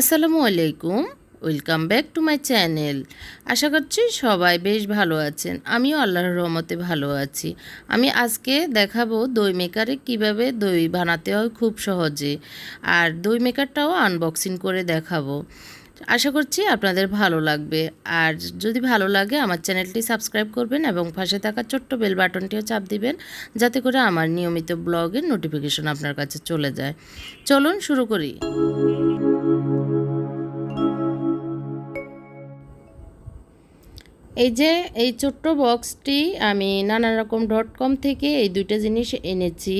আসসালামু আলাইকুম। Welcome back to my channel আশা করছি সবাই বেশ ভালো আছেন। আমিও আল্লাহর রহমতে ভালো আছি। আমি আজকে দেখাবো দই মেকারে কীভাবে দই বানাতে হয় খুব সহজে। আর দই মেকারটাও আনবক্সিং করে দেখাবো। আশা করছি আপনাদের ভালো লাগবে। আর যদি ভালো লাগে, আমার চ্যানেলটি সাবস্ক্রাইব করবেন এবং পাশে থাকা ছোট্ট বেল বাটনটিও চাপ দিবেন, যাতে করে আমার নিয়মিত ব্লগের নোটিফিকেশন আপনার কাছে চলে যায়। চলুন শুরু করি। এই যে এই ছোট্ট বক্সটি আমি নানা রকম ডট কম থেকে এই দুইটা জিনিস এনেছি।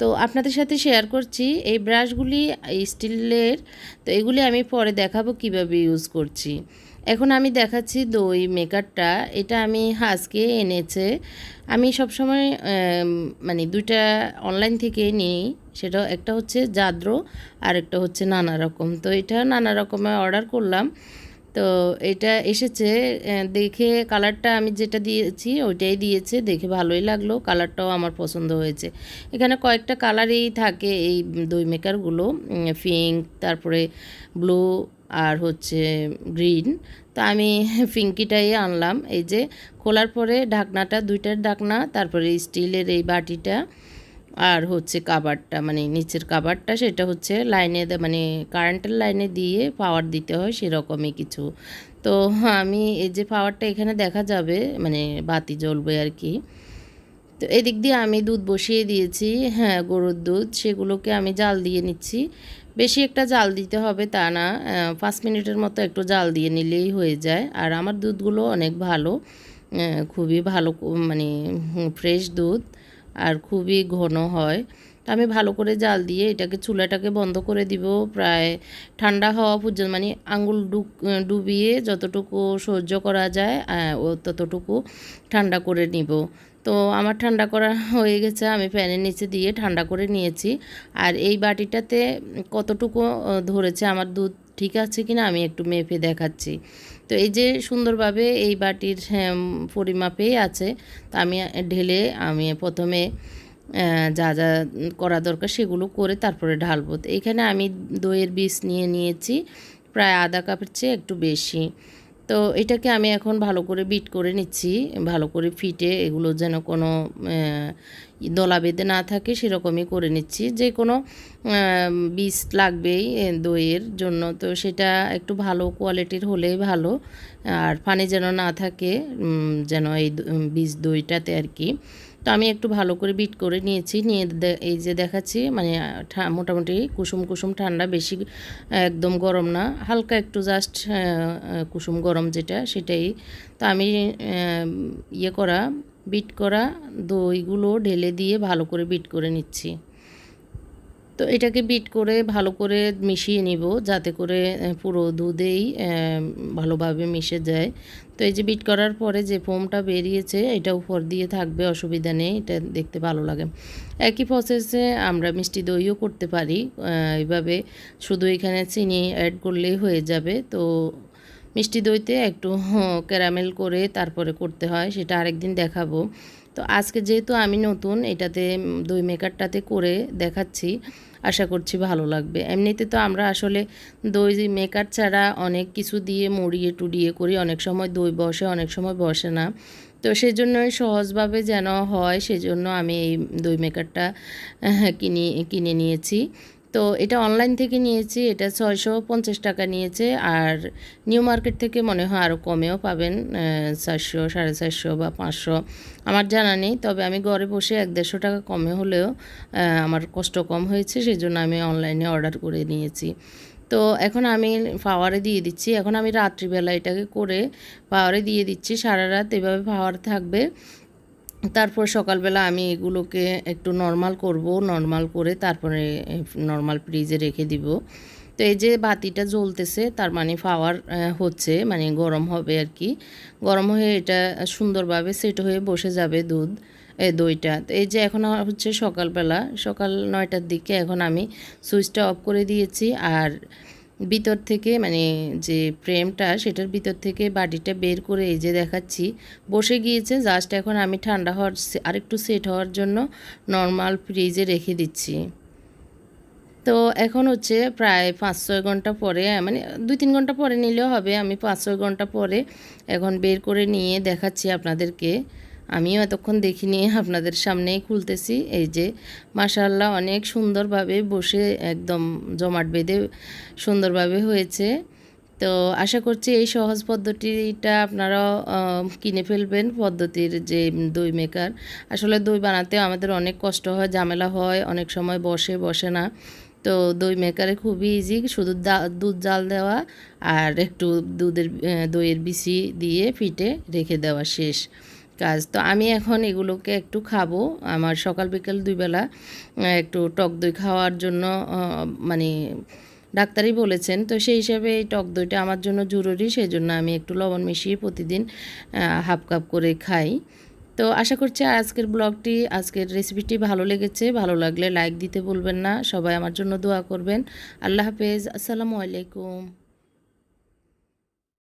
তো আপনাদের সাথে শেয়ার করছি, এই ব্রাশগুলি স্টিলের তো এগুলি আমি পরে দেখাবো কীভাবে ইউজ করছি। এখন আমি দেখাচ্ছি দই মেকারটা এটা আমি হাজকে এনেছে। আমি সবসময় মানে দুইটা অনলাইন থেকে নিই, সেটা একটা হচ্ছে জাদ্র আর একটা হচ্ছে নানা রকম তো এটা নানা রকমের অর্ডার করলাম। তো এটা এসেছে দেখে কালারটা আমি যেটা দিয়েছি ওইটাই দিয়েছে, দেখে ভালোই লাগল, কালারটাও আমার পছন্দ হয়েছে। এখানে কয়েকটা কালারই থাকে এই দই মেকারগুলো পিঙ্ক, তারপরে ব্লু আর হচ্ছে গ্রিন। তো আমি পিঙ্কিটাই আনলাম, এই যে খোলার পরে ঢাকনাটা, দুইটার ঢাকনা, তারপরে স্টিলের এই বাটিটা আর হচ্ছে কাবারটা মানে নিচের কাবারটা সেটা হচ্ছে লাইনে মানে কারেন্টের লাইনে দিয়ে পাওয়ার দিতে হয় সেরকমই কিছু। তো আমি এই যে পাওয়ারটা এখানে দেখা যাবে মানে বাতি জ্বলবে আর কি। তো এদিক দিয়ে আমি দুধ বসিয়ে দিয়েছি হ্যাঁ গরুর দুধ, সেগুলোকে আমি জাল দিয়ে নিচ্ছি। বেশি একটা জাল দিতে হবে তা না পাঁচ মিনিটের মতো একটু জাল দিয়ে নিলেই হয়ে যায়। আর আমার দুধগুলো অনেক ভালো খুবই ভালো মানে ফ্রেশ দুধ। আর খুবই ঘন হয়। তো আমি ভালো করে জাল দিয়ে এটাকে চুলাটাকে বন্ধ করে দিব। প্রায় ঠান্ডা হওয়া পর্যন্ত মানে আঙুল ডুবিয়ে যতটুকু সহ্য করা যায় ও ততটুকু ঠান্ডা করে নিব। তো আমার ঠান্ডা করা হয়ে গেছে, আমি ফ্যানের নিচে দিয়ে ঠান্ডা করে নিয়েছি। আর এই বাটিটাতে কতটুকু ধরেছে আমার দুধ ঠিক আছে কিনা আমি একটু মেপে দেখাচ্ছি। তো এই যে সুন্দরভাবে এই বাটির হ্যাঁ, পরিমাপেই আছে তা আমি ঢেলে আমি প্রথমে যা যা করা দরকার সেগুলো করে তারপরে ঢালবো। তো এখানে আমি দইয়ের বীজ নিয়ে নিয়েছি প্রায় আধা কাপের চেয়ে একটু বেশি। তো এটাকে আমি এখন ভালো করে বিট করে নিচ্ছি, ভালো করে ফিটে এগুলো যেন কোনো দলা বেঁধে না থাকে সেরকমই করে নিচ্ছি। যে কোনো বিষ লাগবেই দইয়ের জন্য, তো সেটা একটু ভালো কোয়ালিটির হলেই ভালো। আর পানি যেন না থাকে যেন এই বিষ দইটাতে আর কি। তো আমি একটু ভালো করে বিট করে নিয়েছি। নিয়ে এই যে দেখাচ্ছি মানে মোটামুটি কুসুম কুসুম ঠান্ডা, বেশি, একদম গরম না। হালকা একটু জাস্ট কুসুম গরম যেটা, সেটাই। তো আমি ইয়ে করা বিট করা, দইগুলো ঢেলে দিয়ে ভালো করে বিট করে নিচ্ছি। তো এটাকে বিট করে ভালো করে মিশিয়ে নিব, যাতে করে পুরো দুধেই ভালোভাবে মিশে যায়। তো এই যে বিট করার পরে যে ফোমটা বেরিয়েছে, এটা উপর দিয়ে থাকবে, অসুবিধা নেই, এটা দেখতে ভালো লাগে। একই প্রসেসে আমরা মিষ্টি দইও করতে পারি এইভাবে। শুধু এখানে চিনি অ্যাড করলেই হয়ে যাবে, তো মিষ্টি দইতে একটু ক্যারামেল করে তারপরে করতে হয়, সেটা আরেকদিন দেখাবো। তো আজকে যেহেতু আমি নতুন, এটাতে দই মেকারটাতে করে দেখাচ্ছি, আশা করছি ভালো লাগবে। এমনিতে তো আমরা আসলে দই মেকার ছাড়া অনেক কিছু দিয়ে মুড়িয়ে টুড়িয়ে করি, অনেক সময় দই বসে, অনেক সময় বসে না। তো সেই জন্যই সহজভাবে যেন হয়, সেজন্য আমি এই দই মেকারটা কিনে কিনে নিয়েছি। তো এটা অনলাইন থেকে নিয়েছি, এটা ছয়শো পঞ্চাশ টাকা নিয়েছে আর নিউ মার্কেট থেকে মনে হয় আরও কমেও পাবেন চারশো, সাড়ে চারশো বা পাঁচশো। আমার জানা নেই, তবে আমি ঘরে বসে এক দেড়শো টাকা কমে হলেও আমার কষ্ট কম হয়েছে সেই জন্য আমি অনলাইনে অর্ডার করে নিয়েছি। তো এখন আমি পাওয়ারে দিয়ে দিচ্ছি, এখন আমি রাত্রিবেলা এটাকে করে পাওয়ারে দিয়ে দিচ্ছি, সারা রাত এভাবে পাওয়ার থাকবে। তারপর সকালবেলা আমি এগুলোকে একটু নর্মাল করব নর্মাল করে তারপরে নর্মাল ফ্রিজে রেখে দিব। তো এই যে বাতিটা জ্বলতেছে, তার মানে ফাওয়ার হচ্ছে মানে গরম হবে আর কি। গরম হয়ে এটা সুন্দরভাবে সেট হয়ে বসে যাবে দুধ দইটা। তো এই যে এখন হচ্ছে সকালবেলা, সকাল নয়টার দিকে এখন আমি সুইচটা অফ করে দিয়েছি। আর ভিতর থেকে মানে যে ফ্রেমটা সেটার ভিতর থেকে বাটিটা বের করে এই যে দেখাচ্ছি। বসে গিয়েছে জাস্ট এখন আমি ঠান্ডা হওয়ার আরেকটু সেট হওয়ার জন্য নর্মাল ফ্রিজে রেখে দিচ্ছি। তো এখন হচ্ছে প্রায় পাঁচ ছয় ঘণ্টা পরে মানে দুই তিন ঘণ্টা পরে নিলেও হবে, আমি পাঁচ ছয় ঘণ্টা পরে এখন বের করে নিয়ে দেখাচ্ছি আপনাদেরকে। আমিও এতক্ষণ দেখিনি, আপনাদের সামনেই খুলতেছি। এই যে মাশাল্লাহ অনেক সুন্দরভাবে বসে একদম জমাট বেঁধে সুন্দরভাবে হয়েছে। তো আশা করছি এই সহজ পদ্ধতিটা আপনারাও কিনে ফেলবেন পদ্ধতির যে দই মেকার। আসলে দই বানাতে আমাদের অনেক কষ্ট হয়, ঝামেলা হয়, অনেক সময় বসে বসে না। তো দই মেকারে খুবই ইজি শুধু দুধ জাল দেওয়া আর একটু দুধের দইয়ের বিচি দিয়ে ফিটে রেখে দেওয়া শেষ। কাজ। তো আমি এখন এগুলোকে একটু খাব। আমার সকাল বিকেল দুই বেলা একটু টক দই খাওয়ার জন্য মানে ডাক্তারই বলেছেন। তো সেই হিসাবে এই টক দইটা আমার জন্য জরুরি সেই জন্য আমি একটু লবণ মিশিয়ে প্রতিদিন হাফ কাপ করে খাই। তো আশা করছি আজকের ব্লগটি, আজকের রেসিপিটি ভালো লেগেছে। ভালো লাগলে লাইক দিতে ভুলবেন না। সবাই আমার জন্য দোয়া করবেন। আল্লাহ হাফেজ। আসসালামু আলাইকুম।